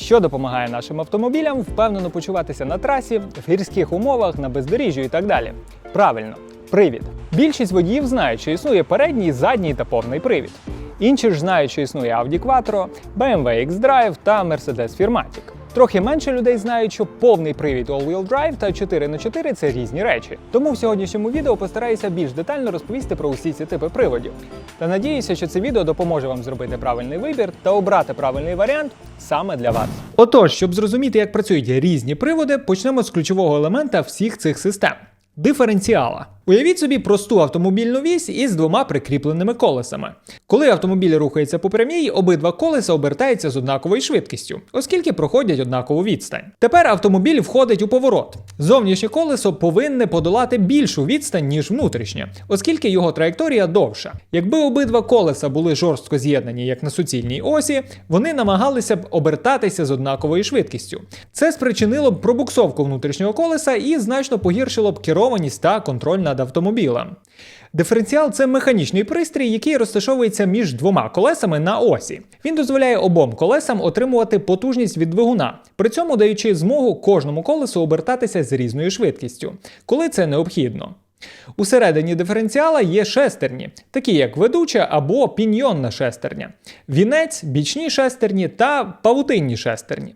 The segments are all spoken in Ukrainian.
що допомагає нашим автомобілям впевнено почуватися на трасі, в гірських умовах, на бездоріжжю і так далі. Правильно, привід. Більшість водіїв знають, що існує передній, задній та повний привід. Інші ж знають, що існує Audi Quattro, BMW X-Drive та Mercedes Firmatic. Трохи менше людей знають, що повний привід All-Wheel Drive та 4х4 це різні речі. Тому в сьогоднішньому відео постараюся більш детально розповісти про усі ці типи приводів. Та надіюся, що це відео допоможе вам зробити правильний вибір та обрати правильний варіант саме для вас. Отож, щоб зрозуміти, як працюють різні приводи, почнемо з ключового елемента всіх цих систем диференціала. Уявіть собі просту автомобільну вісь із двома прикріпленими колесами. Коли автомобіль рухається по прямій, обидва колеса обертаються з однаковою швидкістю, оскільки проходять однакову відстань. Тепер автомобіль входить у поворот. Зовнішнє колесо повинне подолати більшу відстань, ніж внутрішнє, оскільки його траєкторія довша. Якби обидва колеса були жорстко з'єднані як на суцільній осі, вони намагалися б обертатися з однаковою швидкістю. Це спричинило б пробуксовку внутрішнього колеса і значно погіршило б керованість та контроль над автомобілем. Диференціал це механічний пристрій, який розташовується між двома колесами на осі. Він дозволяє обом колесам отримувати потужність від двигуна, при цьому даючи змогу кожному колесу обертатися з різною швидкістю, коли це необхідно. Усередині диференціала є шестерні, такі як ведуча або піньйонна шестерня, вінець, бічні шестерні та павутинні шестерні.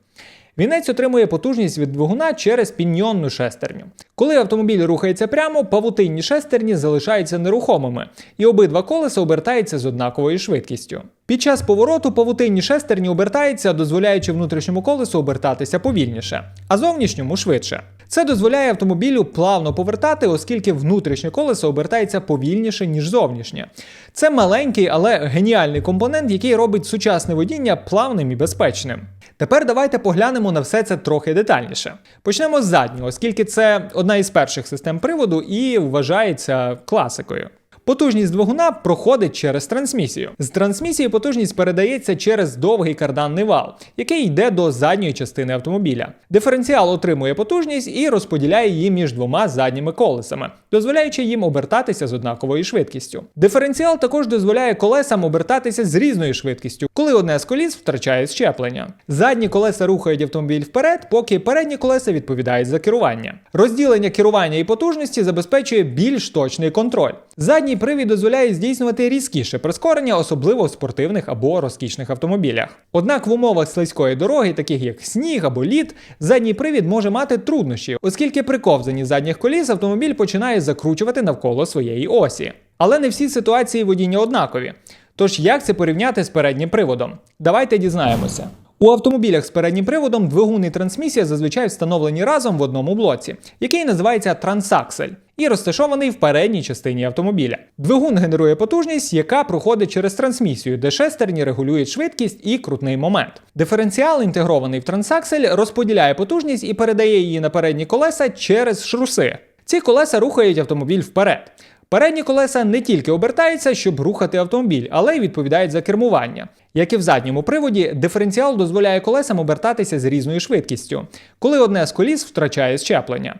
Вінець отримує потужність від двигуна через піньйонну шестерню. Коли автомобіль рухається прямо, павутинні шестерні залишаються нерухомими, і обидва колеса обертаються з однаковою швидкістю. Під час повороту павутинні шестерні обертаються, дозволяючи внутрішньому колесу обертатися повільніше, а зовнішньому швидше. Це дозволяє автомобілю плавно повертати, оскільки внутрішнє колесо обертається повільніше, ніж зовнішнє. Це маленький, але геніальний компонент, який робить сучасне водіння плавним і безпечним. Тепер давайте поглянемо на все це трохи детальніше. Почнемо з заднього, оскільки це одна із перших систем приводу і вважається класикою. Потужність двигуна проходить через трансмісію. З трансмісії потужність передається через довгий карданний вал, який йде до задньої частини автомобіля. Диференціал отримує потужність і розподіляє її між двома задніми колесами, дозволяючи їм обертатися з однаковою швидкістю. Диференціал також дозволяє колесам обертатися з різною швидкістю, коли одне з коліс втрачає щеплення. Задні колеса рухають автомобіль вперед, поки передні колеса відповідають за керування. Розділення керування і потужності забезпечує більш точний контроль. Задній привід дозволяє здійснювати різкіше прискорення, особливо в спортивних або розкішних автомобілях. Однак в умовах слизької дороги, таких як сніг або лід, задній привід може мати труднощі, оскільки при ковзанні задніх коліс автомобіль починає закручувати навколо своєї осі. Але не всі ситуації водіння однакові. Тож як це порівняти з переднім приводом? Давайте дізнаємося. У автомобілях з переднім приводом двигун і трансмісія зазвичай встановлені разом в одному блоці, який називається трансаксель, і розташований в передній частині автомобіля. Двигун генерує потужність, яка проходить через трансмісію, де шестерні регулюють швидкість і крутний момент. Диференціал, інтегрований в трансаксель, розподіляє потужність і передає її на передні колеса через шруси. Ці колеса рухають автомобіль вперед. Передні колеса не тільки обертаються, щоб рухати автомобіль, але й відповідають за кермування. Як і в задньому приводі, диференціал дозволяє колесам обертатися з різною швидкістю, коли одне з коліс втрачає щеплення.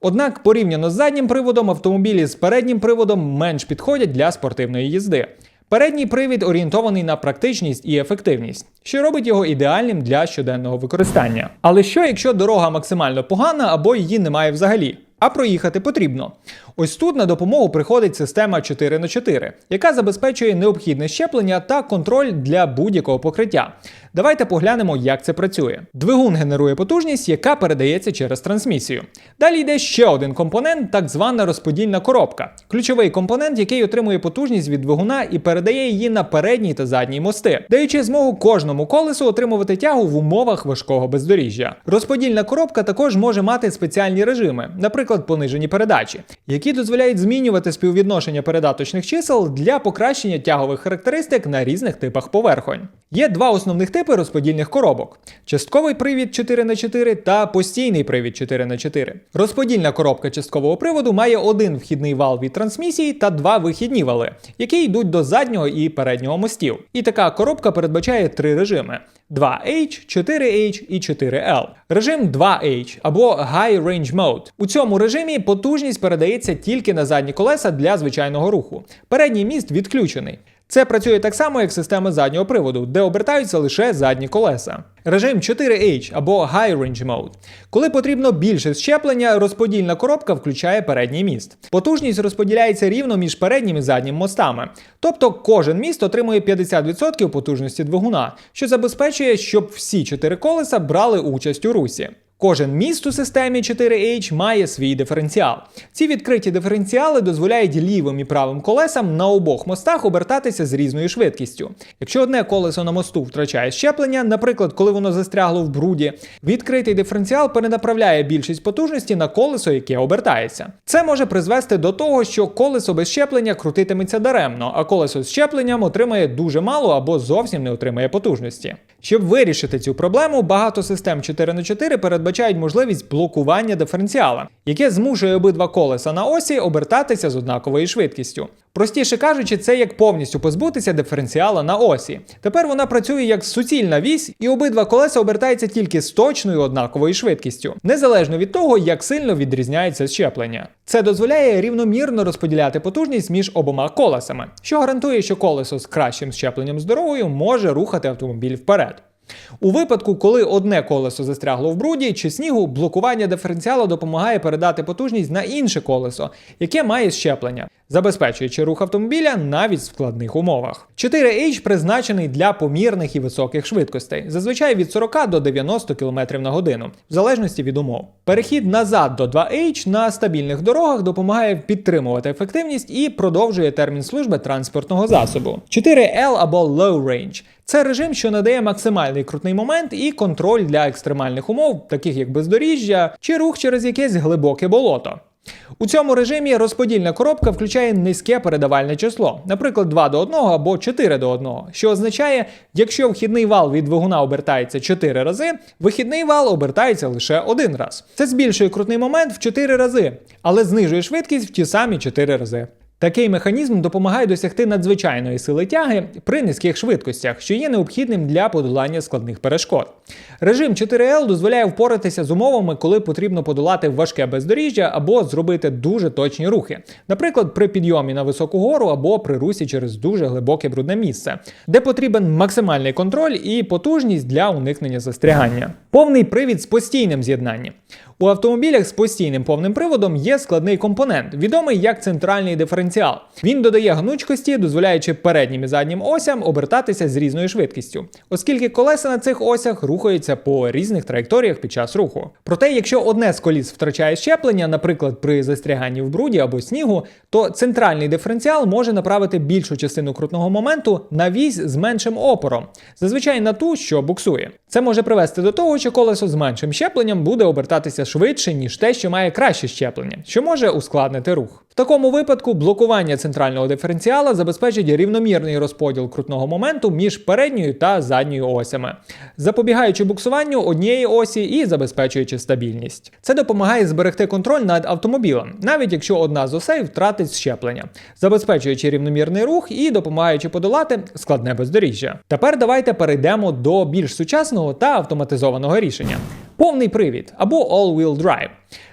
Однак, порівняно з заднім приводом, автомобілі з переднім приводом менш підходять для спортивної їзди. Передній привід орієнтований на практичність і ефективність, що робить його ідеальним для щоденного використання. Але що, якщо дорога максимально погана або її немає взагалі? А проїхати потрібно. Ось тут на допомогу приходить система 4х4, яка забезпечує необхідне щеплення та контроль для будь-якого покриття. Давайте поглянемо, як це працює. Двигун генерує потужність, яка передається через трансмісію. Далі йде ще один компонент, так звана розподільна коробка. Ключовий компонент, який отримує потужність від двигуна і передає її на передній та задній мости, даючи змогу кожному колесу отримувати тягу в умовах важкого бездоріжжя. Розподільна коробка також може мати спеціальні режими, наприклад, понижені передачі, які дозволяють змінювати співвідношення передаточних чисел для покращення тягових характеристик на різних типах поверхонь. Є два основних типи розподільних коробок: частковий привід 4х4 та постійний привід 4х4. Розподільна коробка часткового приводу має один вхідний вал від трансмісії та два вихідні вали, які йдуть до заднього і переднього мостів. І така коробка передбачає три режими: 2H, 4H і 4L. Режим 2H або High Range Mode. У цьому режимі потужність передається тільки на задні колеса для звичайного руху. Передній міст відключений. Це працює так само, як система заднього приводу, де обертаються лише задні колеса. Режим 4H або High Range Mode. Коли потрібно більше щеплення, розподільна коробка включає передній міст. Потужність розподіляється рівно між переднім і заднім мостами. Тобто кожен міст отримує 50% потужності двигуна, що забезпечує, щоб всі чотири колеса брали участь у русі. Кожен міст у системі 4H має свій диференціал. Ці відкриті диференціали дозволяють лівим і правим колесам на обох мостах обертатися з різною швидкістю. Якщо одне колесо на мосту втрачає щеплення, наприклад, коли воно застрягло в бруді, відкритий диференціал перенаправляє більшість потужності на колесо, яке обертається. Це може призвести до того, що колесо без щеплення крутитиметься даремно, а колесо з щепленням отримає дуже мало або зовсім не отримає потужності. Щоб вирішити цю проблему, багато систем 4х4 передбачають можливість блокування диференціала, яке змушує обидва колеса на осі обертатися з однаковою швидкістю. Простіше кажучи, це як повністю позбутися диференціала на осі. Тепер вона працює як суцільна вісь, і обидва колеса обертаються тільки з точною однаковою швидкістю, незалежно від того, як сильно відрізняється щеплення. Це дозволяє рівномірно розподіляти потужність між обома колесами, що гарантує, що колесо з кращим щепленням з дорогою може рухати автомобіль вперед. У випадку, коли одне колесо застрягло в бруді чи снігу, блокування диференціалу допомагає передати потужність на інше колесо, яке має щеплення, забезпечуючи рух автомобіля навіть в складних умовах. 4H призначений для помірних і високих швидкостей, зазвичай від 40 до 90 км на годину, в залежності від умов. Перехід назад до 2H на стабільних дорогах допомагає підтримувати ефективність і продовжує термін служби транспортного засобу. 4L або Low Range це режим, що надає максимальний крутний момент і контроль для екстремальних умов, таких як бездоріжжя чи рух через якесь глибоке болото. У цьому режимі розподільна коробка включає низьке передавальне число, наприклад, 2 до 1 або 4 до 1, що означає, якщо вхідний вал від двигуна обертається 4 рази, вихідний вал обертається лише один раз. Це збільшує крутний момент в 4 рази, але знижує швидкість в ті самі 4 рази. Такий механізм допомагає досягти надзвичайної сили тяги при низьких швидкостях, що є необхідним для подолання складних перешкод. Режим 4L дозволяє впоратися з умовами, коли потрібно подолати важке бездоріжжя або зробити дуже точні рухи, наприклад, при підйомі на високу гору або при русі через дуже глибоке брудне місце, де потрібен максимальний контроль і потужність для уникнення застрягання. Повний привід з постійним з'єднанням. У автомобілях з постійним повним приводом є складний компонент, відомий як центральний диференціал. Він додає гнучкості, дозволяючи переднім і заднім осям обертатися з різною швидкістю, оскільки колеса на цих осях рухаються по різних траєкторіях під час руху. Проте, якщо одне з коліс втрачає щеплення, наприклад, при застряганні в бруді або снігу, то центральний диференціал може направити більшу частину крутного моменту на вісь з меншим опором, зазвичай на ту, що буксує. Це може привести до того, що колесо з меншим щепленням буде обертатися швидше, ніж те, що має краще щеплення, що може ускладнити рух. В такому випадку блокування центрального диференціала забезпечить рівномірний розподіл крутного моменту між передньою та задньою осями, запобігаючи буксуванню однієї осі і забезпечуючи стабільність. Це допомагає зберегти контроль над автомобілем, навіть якщо одна з осей втратить щеплення, забезпечуючи рівномірний рух і допомагаючи подолати складне бездоріжжя. Тепер давайте перейдемо до більш сучасного та автоматизованого рішення. Повний привід або all-wheel drive.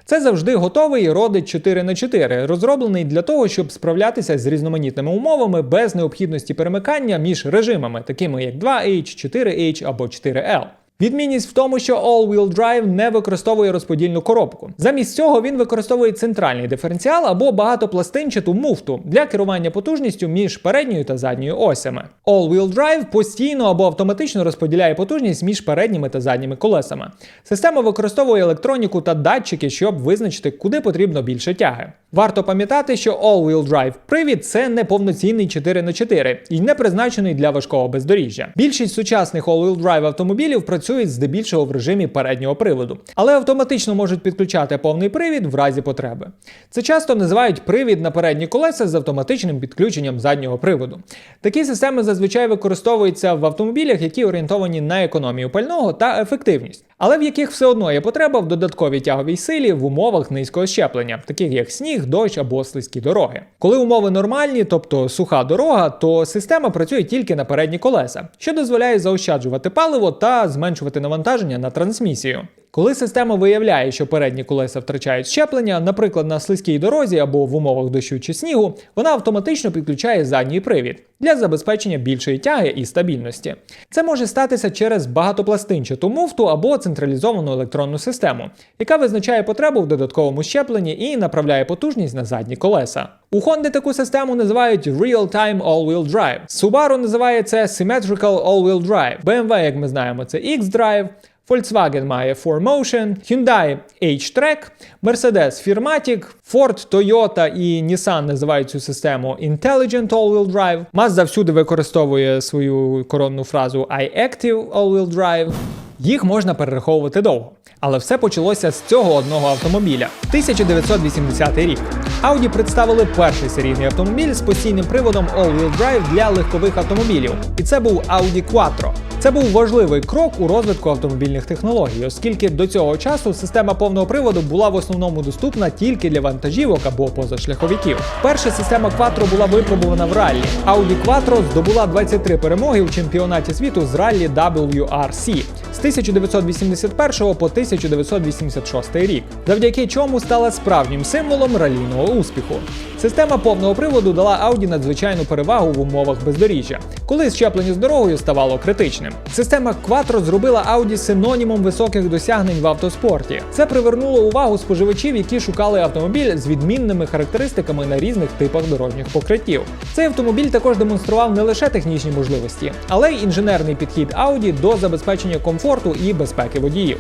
Це завжди готовий родич 4 на 4 розроблений для того, щоб справлятися з різноманітними умовами без необхідності перемикання між режимами, такими як 2H, 4H або 4L. Відмінність в тому, що All-Wheel Drive не використовує розподільну коробку. Замість цього він використовує центральний диференціал або багатопластинчату муфту для керування потужністю між передньою та задньою осями. All-Wheel Drive постійно або автоматично розподіляє потужність між передніми та задніми колесами. Система використовує електроніку та датчики, щоб визначити, куди потрібно більше тяги. Варто пам'ятати, що All-Wheel Drive привід це не повноцінний 4х4 і не призначений для важкого бездоріжжя. Більшість сучасних All-Wheel Drive автомобілів працюють здебільшого в режимі переднього приводу, але автоматично можуть підключати повний привід в разі потреби. Це часто називають привід на передні колеса з автоматичним підключенням заднього приводу. Такі системи зазвичай використовуються в автомобілях, які орієнтовані на економію пального та ефективність, але в яких все одно є потреба в додатковій тяговій силі в умовах низького щеплення, таких як сніг, дощ або слизькі дороги. Коли умови нормальні, тобто суха дорога, то система працює тільки на передні колеса, що дозволяє заощаджувати паливо та зменшувати навантаження на трансмісію. Коли система виявляє, що передні колеса втрачають щеплення, наприклад, на слизькій дорозі або в умовах дощу чи снігу, вона автоматично підключає задній привід для забезпечення більшої тяги і стабільності. Це може статися через багатопластинчату муфту або централізовану електронну систему, яка визначає потребу в додатковому щепленні і направляє потужність на задні колеса. У Honda таку систему називають Real-Time All-Wheel Drive. Subaru називає це Symmetrical All-Wheel Drive. BMW, як ми знаємо, це X-Drive. Volkswagen має 4Motion, Hyundai H-Track, Mercedes Firmatic, Ford, Toyota і Nissan називають цю систему Intelligent All-Wheel Drive. Mazda всюди використовує свою коронну фразу iActive All-Wheel Drive. Їх можна перераховувати довго. Але все почалося з цього одного автомобіля. 1980 рік. Audi представили перший серійний автомобіль з постійним приводом All-Wheel Drive для легкових автомобілів. І це був Audi Quattro. Це був важливий крок у розвитку автомобільних технологій, оскільки до цього часу система повного приводу була в основному доступна тільки для вантажівок або позашляховиків. Перша система Quattro була випробувана в раллі. Audi Quattro здобула 23 перемоги у чемпіонаті світу з раллі WRC з 1981 по 1986 рік, завдяки чому стала справжнім символом ралійного успіху. Система повного приводу дала Audi надзвичайну перевагу в умовах бездоріжжя, коли щеплення з дорогою ставало критичним. Система Quattro зробила Audi синонімом високих досягнень в автоспорті. Це привернуло увагу споживачів, які шукали автомобіль з відмінними характеристиками на різних типах дорожніх покриттів. Цей автомобіль також демонстрував не лише технічні можливості, але й інженерний підхід Audi до забезпечення комфорту і безпеки водіїв.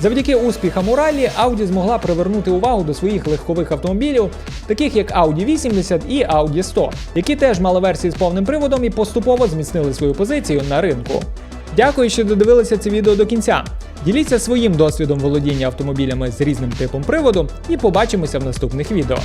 Завдяки успіхам у ралі Audi змогла привернути увагу до своїх легкових автомобілів, таких як Audi 80 і Audi 100, які теж мали версії з повним приводом і поступово зміцнили свою позицію на ринку. Дякую, що додивилися це відео до кінця. Діліться своїм досвідом володіння автомобілями з різним типом приводу і побачимося в наступних відео.